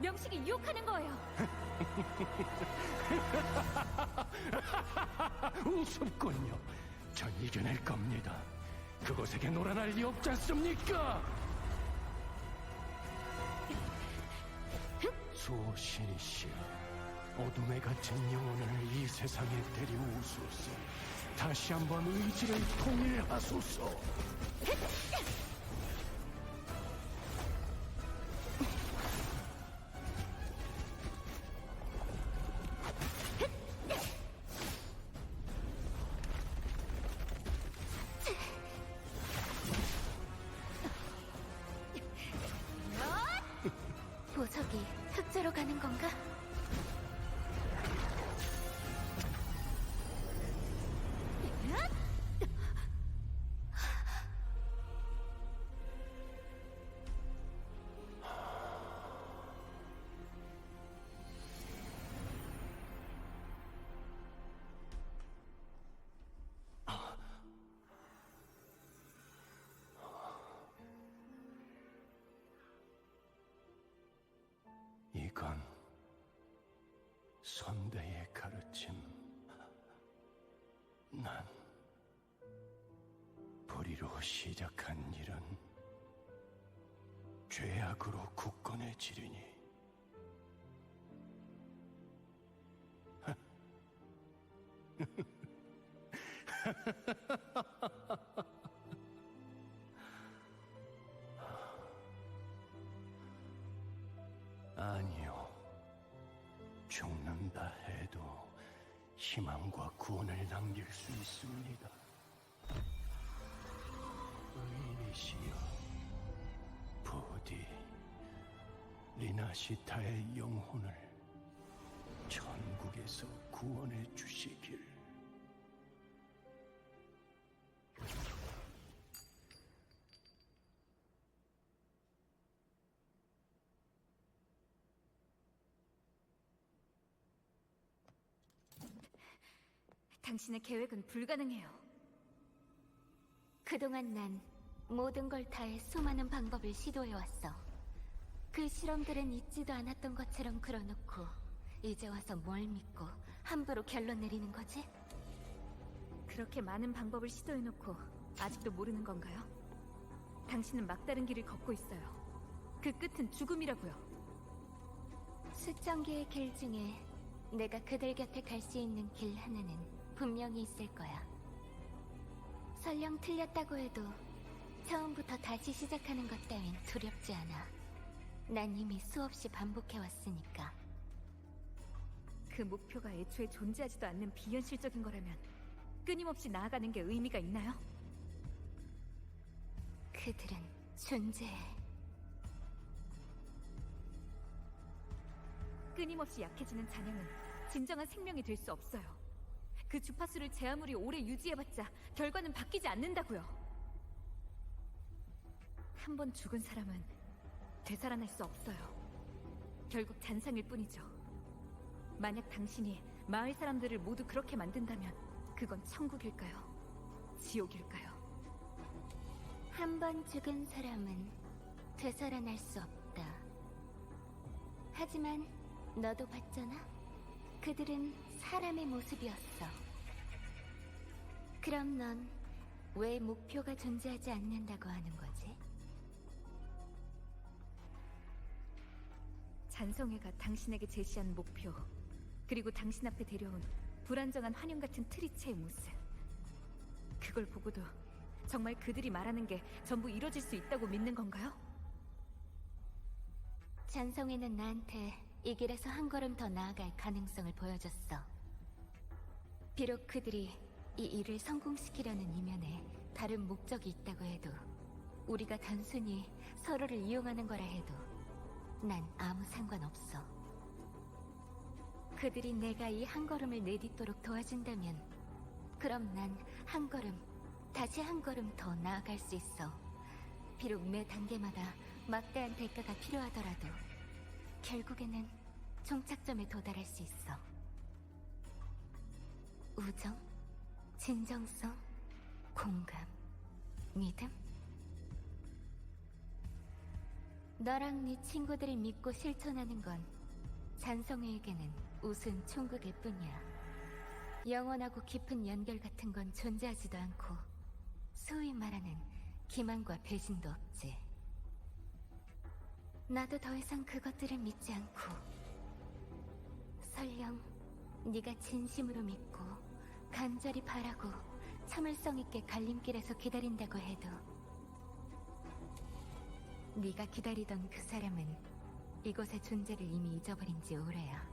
명식이 유혹하는 거예요. 우습군요. 전 이겨낼 겁니다. 그곳에게 놀아날 리 없지 않습니까? 수호신이시여, 어둠에 갇힌 영혼을 이 세상에 데려오소서. 다시 한번 의지를 통일하소서. 흑주로 가는 건가? 선대의 가르침. 난 불의로 시작한 일은 죄악으로 굳건해지리니. 리나시타의 영혼을 천국에서 구원해 주시길. 당신의 계획은 불가능해요. 그동안 난 모든 걸 다해 수많은 방법을 시도해왔어. 그 실험들은 있지도 않았던 것처럼 그려놓고 이제 와서 뭘 믿고 함부로 결론 내리는 거지? 그렇게 많은 방법을 시도해놓고 아직도 모르는 건가요? 당신은 막다른 길을 걷고 있어요. 그 끝은 죽음이라고요. 수천 개의 길 중에 내가 그들 곁에 갈 수 있는 길 하나는 분명히 있을 거야. 설령 틀렸다고 해도 처음부터 다시 시작하는 것 따윈 두렵지 않아. 난 이미 수없이 반복해왔으니까. 그 목표가 애초에 존재하지도 않는 비현실적인 거라면 끊임없이 나아가는 게 의미가 있나요? 그들은 존재해. 끊임없이 약해지는 잔향은 진정한 생명이 될 수 없어요. 그 주파수를 제 아무리 오래 유지해봤자 결과는 바뀌지 않는다고요. 한 번 죽은 사람은 되살아날 수 없어요. 결국 잔상일 뿐이죠. 만약 당신이 마을 사람들을 모두 그렇게 만든다면 그건 천국일까요? 지옥일까요? 한 번 죽은 사람은 되살아날 수 없다. 하지만 너도 봤잖아? 그들은 사람의 모습이었어. 그럼 넌 왜 목표가 존재하지 않는다고 하는 거지? 잔성애가 당신에게 제시한 목표, 그리고 당신 앞에 데려온 불안정한 환영 같은 트리체의 모습. 그걸 보고도 정말 그들이 말하는 게 전부 이뤄질 수 있다고 믿는 건가요? 잔성애는 나한테 이 길에서 한 걸음 더 나아갈 가능성을 보여줬어. 비록 그들이 이 일을 성공시키려는 이면에 다른 목적이 있다고 해도 우리가 단순히 서로를 이용하는 거라 해도 난 아무 상관없어. 그들이 내가 이 한 걸음을 내딛도록 도와준다면 그럼 난 한 걸음, 다시 한 걸음 더 나아갈 수 있어. 비록 매 단계마다 막대한 대가가 필요하더라도 결국에는 종착점에 도달할 수 있어. 우정, 진정성, 공감, 믿음? 너랑 네 친구들을 믿고 실천하는 건 잔성우에게는 우스운 총극일 뿐이야. 영원하고 깊은 연결 같은 건 존재하지도 않고 소위 말하는 기만과 배신도 없지. 나도 더 이상 그것들을 믿지 않고 설령 네가 진심으로 믿고 간절히 바라고 참을성 있게 갈림길에서 기다린다고 해도 네가 기다리던 그 사람은 이곳의 존재를 이미 잊어버린 지 오래야.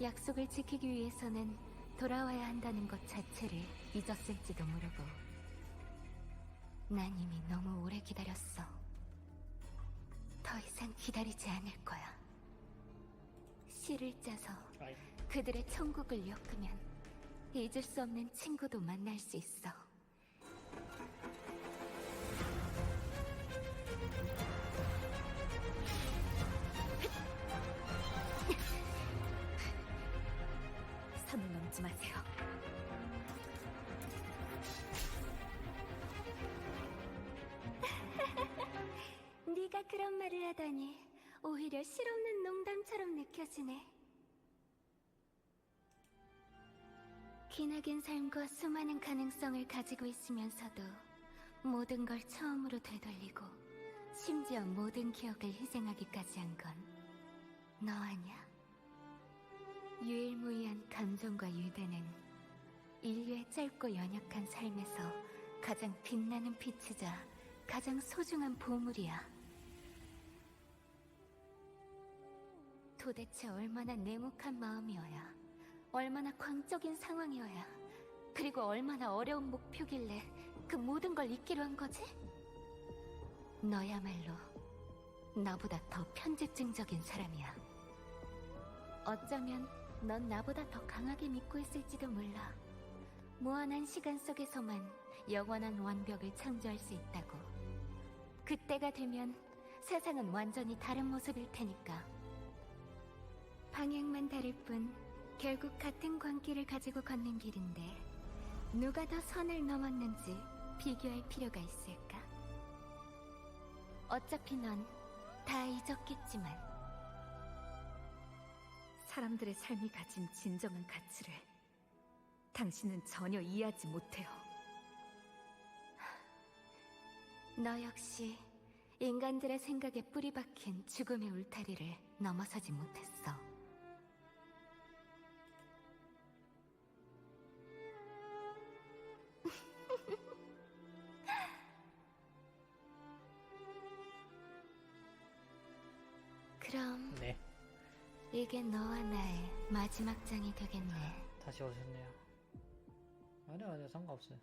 약속을 지키기 위해서는 돌아와야 한다는 것 자체를 잊었을지도 모르고. 난 이미 너무 오래 기다렸어. 더 이상 기다리지 않을 거야. 시를 짜서 그들의 천국을 엮으면 잊을 수 없는 친구도 만날 수 있어. 넘지 마세요. 네가 그런 말을 하다니 오히려 실없는 농담처럼 느껴지네. 기나긴 삶과 수많은 가능성을 가지고 있으면서도 모든 걸 처음으로 되돌리고 심지어 모든 기억을 희생하기까지 한 건 너 아냐? 유일무이한 감정과 유대는 인류의 짧고 연약한 삶에서 가장 빛나는 빛이자 가장 소중한 보물이야. 도대체 얼마나 냉혹한 마음이어야 얼마나 광적인 상황이어야 그리고 얼마나 어려운 목표길래 그 모든 걸 잊기로 한 거지? 너야말로 나보다 더 편집증적인 사람이야. 어쩌면 넌 나보다 더 강하게 믿고 있을지도 몰라. 무한한 시간 속에서만 영원한 완벽을 창조할 수 있다고. 그때가 되면 세상은 완전히 다른 모습일 테니까. 방향만 다를 뿐 결국 같은 광기를 가지고 걷는 길인데 누가 더 선을 넘었는지 비교할 필요가 있을까? 어차피 넌 다 잊었겠지만 사람들의 삶이 가진 진정한 가치를 당신은 전혀 이해하지 못해요. 너 역시 인간들의 생각에 뿌리 박힌 죽음의 울타리를 넘어서지 못했어. 마지막 장이 되겠네. 다시 오셨네요. 아니요, 아니요, 상관없어요.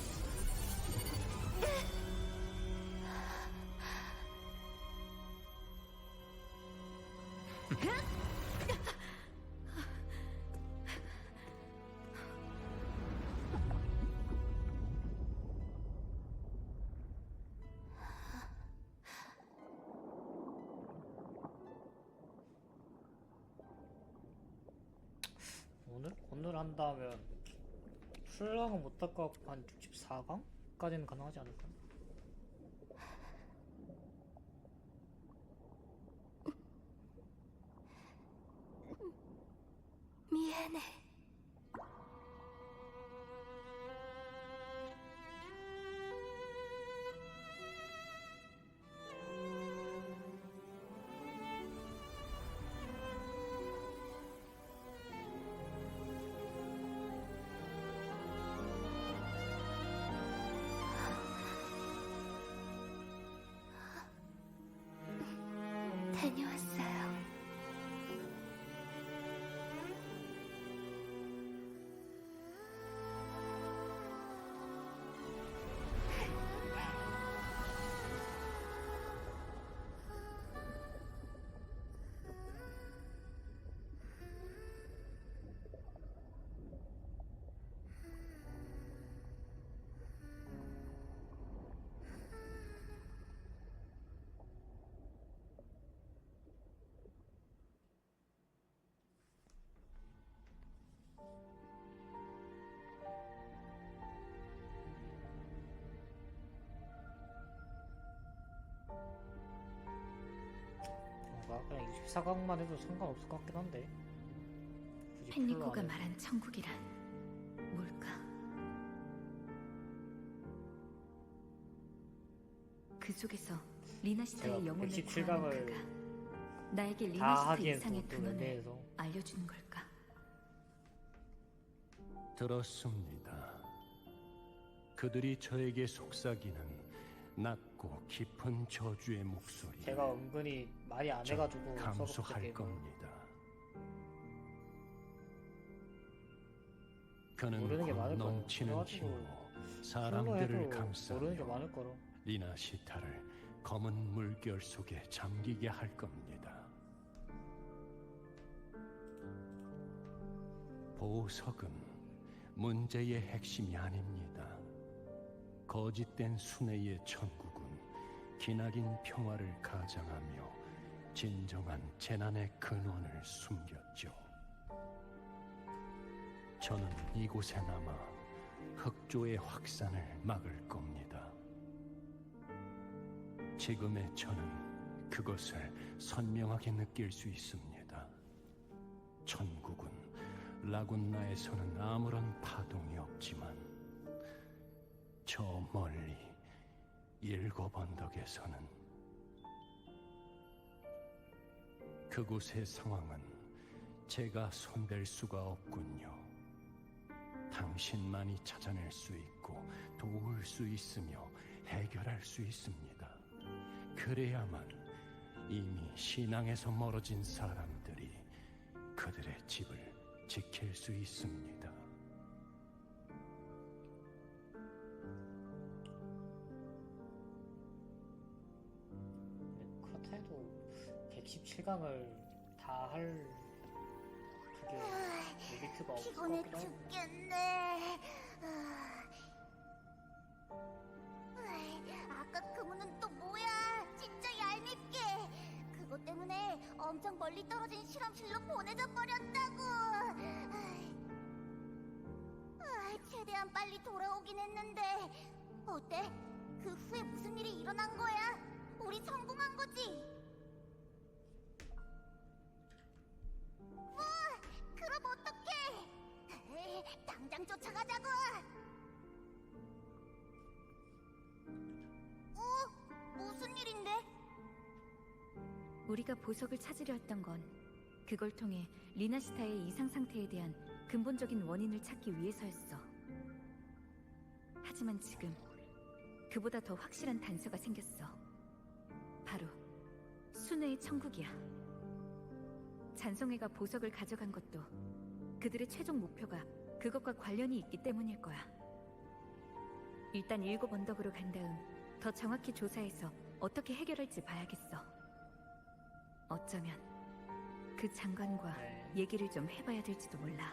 오늘? 오늘 한다면 풀랑은 못할 것 같고 한 64강까지는 가능하지 않을까? 다녀왔어요. 64강만 해도 상관없을 것 같긴 한데 굳이 펜리코가 말한 천국이란 뭘까? 그 속에서 리나시타의 제가 영혼을 117 구하는 강을 그가 나에게 다 리나시타 하기엔 이상의 또 근원을 애매해서 알려주는 걸까? 들었습니다. 그들이 저에게 속삭이는 낮 고 깊은 저주의 목소리. 제가 은근히 말이 안 해가지고 감수할 겁니다. 그는 게 많을. 넘치는 힘으로 사람들을 감싸며 리나시타를 검은 물결 속에 잠기게 할 겁니다. 보석은 문제의 핵심이 아닙니다. 거짓된 순애의 천국은 기나긴 평화를 가장하며 진정한 재난의 근원을 숨겼죠. 저는 이곳에 남아 흑조의 확산을 막을 겁니다. 지금의 저는 그것을 선명하게 느낄 수 있습니다. 천국은 라군나에서는 아무런 파동이 없지만 저 멀리 일곱 언덕에서는 그곳의 상황은 제가 손댈 수가 없군요. 당신만이 찾아낼 수 있고 도울 수 있으며 해결할 수 있습니다. 그래야만 이미 신앙에서 멀어진 사람들이 그들의 집을 지킬 수 있습니다. 117강을 다 할 그게 메리트가 없을 것 피곤해 같기도 하고 죽겠네. 으이, 아까 그 문은 또 뭐야? 진짜 얄밉게. 그것 때문에 엄청 멀리 떨어진 실험실로 보내져 버렸다고. 으이. 으이, 최대한 빨리 돌아오긴 했는데 어때? 그 후에 무슨 일이 일어난 거야? 우리 성공한 거지? 당장 쫓아가자고. 어? 무슨 일인데? 우리가 보석을 찾으려 했던 건 그걸 통해 리나시타의 이상 상태에 대한 근본적인 원인을 찾기 위해서였어. 하지만 지금 그보다 더 확실한 단서가 생겼어. 바로 순회의 천국이야. 잔성회가 보석을 가져간 것도 그들의 최종 목표가 그것과 관련이 있기 때문일 거야. 일단 일곱 언덕으로 간 다음 더 정확히 조사해서 어떻게 해결할지 봐야겠어. 어쩌면 그 장관과 네. 얘기를 좀 해봐야 될지도 몰라.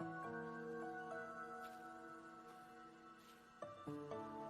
Thank you.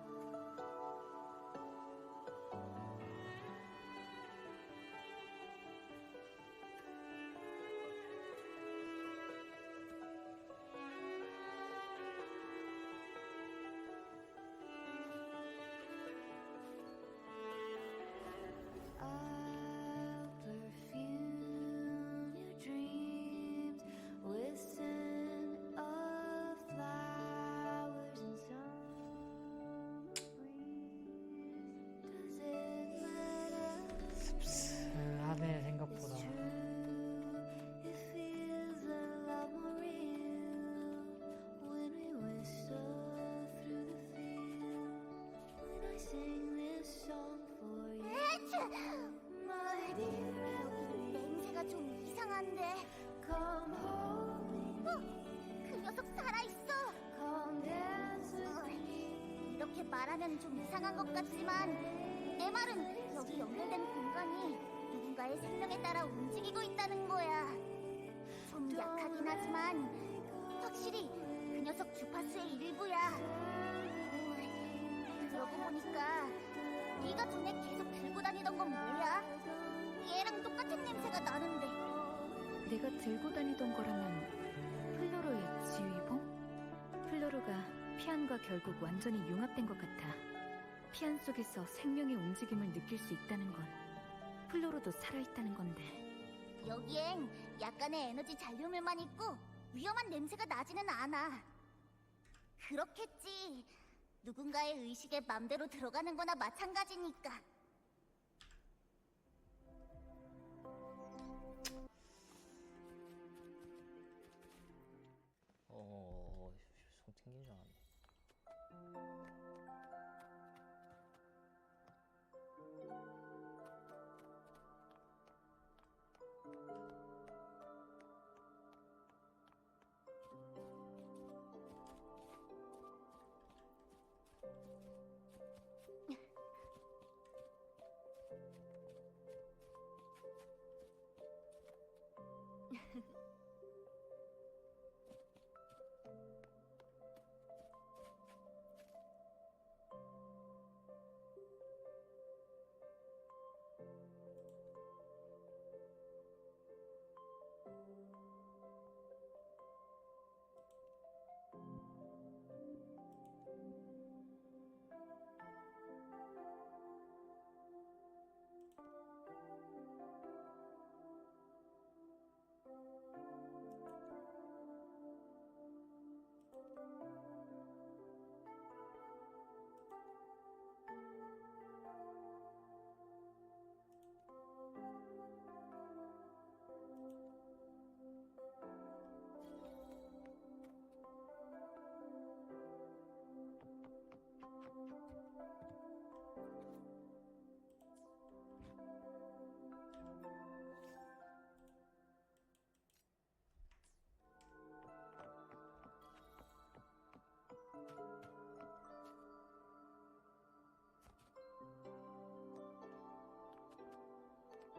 말하면 좀 이상한 것 같지만 내 말은 여기 연결된 공간이 누군가의 생명에 따라 움직이고 있다는 거야. 좀 약하긴 하지만 확실히 그 녀석 주파수의 일부야. 그러고 보니까 네가 전에 계속 들고 다니던 건 뭐야? 얘랑 똑같은 냄새가 나는데. 내가 들고 다니던 거라면 피안과 결국 완전히 융합된 것 같아. 피안 속에서 생명의 움직임을 느낄 수 있다는 건 플로로도 살아있다는 건데. 여기엔 약간의 에너지 잔류물만 있고 위험한 냄새가 나지는 않아. 그렇겠지. 누군가의 의식에 맘대로 들어가는 거나 마찬가지니까.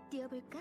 뛰어볼까?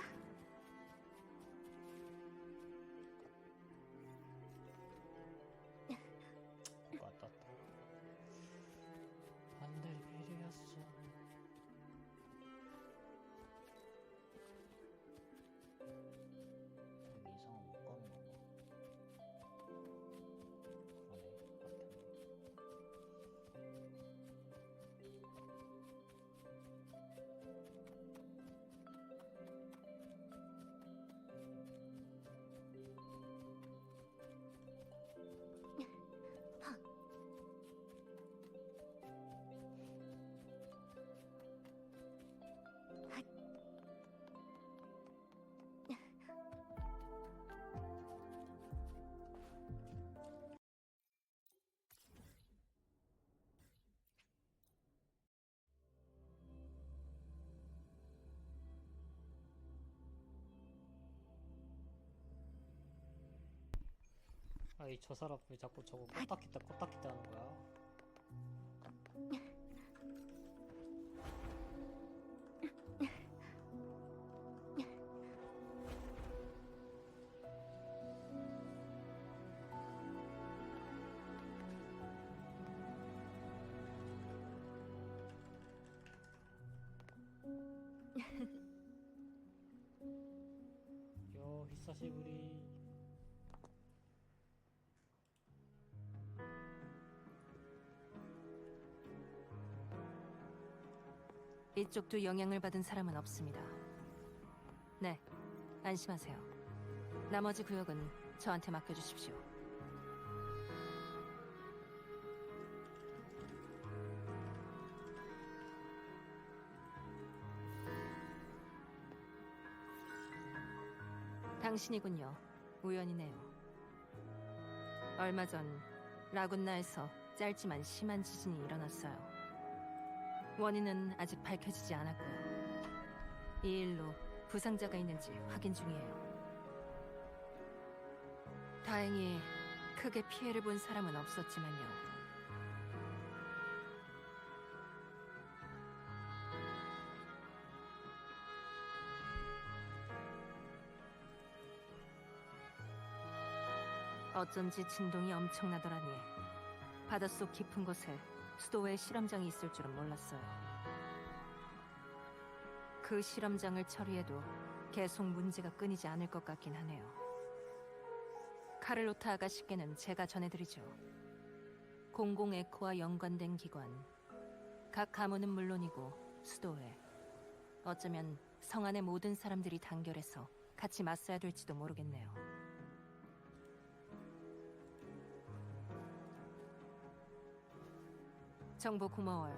아이 저 사람 왜 자꾸 저거 껐다 켰다 껐다 켰다 하는 거야 이쪽도 영향을 받은 사람은 없습니다. 네, 안심하세요. 나머지 구역은 저한테 맡겨주십시오. 당신이군요. 우연이네요. 얼마 전 라군나에서 짧지만 심한 지진이 일어났어요. 원인은 아직 밝혀지지 않았고요. 이 일로 부상자가 있는지 확인 중이에요. 다행히 크게 피해를 본 사람은 없었지만요. 어쩐지 진동이 엄청나더라니. 바닷속 깊은 곳에 수도에 실험장이 있을 줄은 몰랐어요. 그 실험장을 처리해도 계속 문제가 끊이지 않을 것 같긴 하네요. 카를로타 아가씨께는 제가 전해드리죠. 공공 에코와 연관된 기관, 각 가문은 물론이고 수도회, 어쩌면 성 안의 모든 사람들이 단결해서 같이 맞서야 될지도 모르겠네요. 정보 고마워요.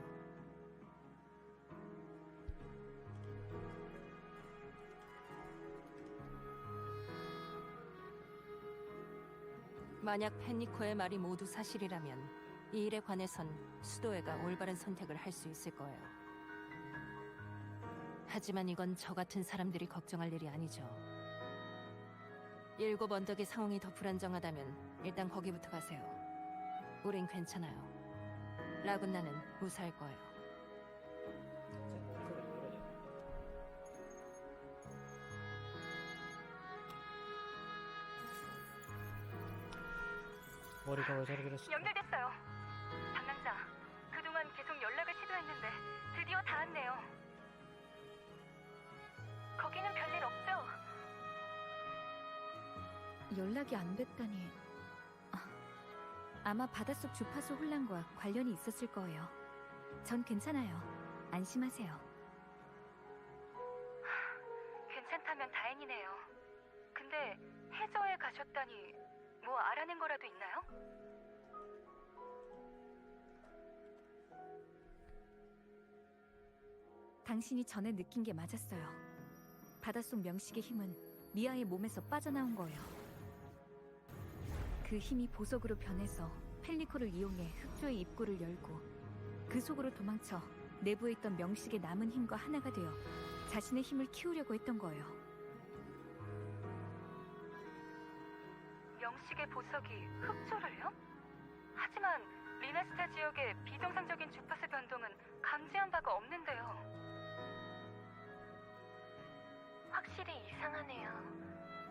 만약 펜니코의 말이 모두 사실이라면 이 일에 관해선 수도회가 올바른 선택을 할 수 있을 거예요. 하지만 이건 저 같은 사람들이 걱정할 일이 아니죠. 일곱 언덕의 상황이 더 불안정하다면 일단 거기부터 가세요. 우린 괜찮아요. 라군나는 무사할 거예요. 머리가 왜 저렇게 됐어 연결됐어요. 담당자, 그동안 계속 연락을 시도했는데 드디어 닿았네요. 거기는 별일 없죠? 연락이 안 됐다니. 아, 아마 바닷속 주파수 혼란과 관련이 있었을 거예요. 전 괜찮아요. 안심하세요. 괜찮다면 다행이네요. 근데 해저에 가셨다니 뭐 알아낸 거라도 있나요? 당신이 전에 느낀 게 맞았어요. 바닷속 명식의 힘은 미아의 몸에서 빠져나온 거예요. 그 힘이 보석으로 변해서 펠리코를 이용해 흑조의 입구를 열고 그 속으로 도망쳐 내부에 있던 명식의 남은 힘과 하나가 되어 자신의 힘을 키우려고 했던 거예요. 명식의 보석이 흑조를요? 하지만 리나스타 지역의 비정상적인 주파수 변동은 감지한 바가 없는데요. 확실히 이상하네요.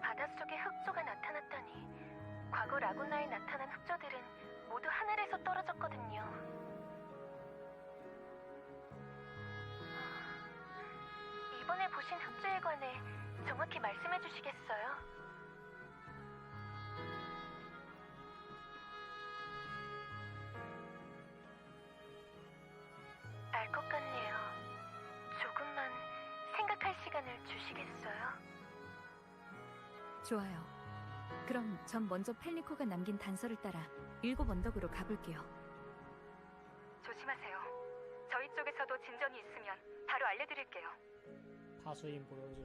바닷속에 흑조가 라구나에 나타난 흑조들은 모두 하늘에서 떨어졌거든요. 아, 이번에 보신 흑조에 관해 정확히 말씀해 주시겠어요? 알 것 같네요. 조금만 생각할 시간을 주시겠어요? 좋아요. 그럼 전 먼저 펠리코가 남긴 단서를 따라 일곱 언덕으로 가볼게요. 조심하세요. 저희 쪽에서도 진전이 있으면 바로 알려드릴게요. 파수인 보여줘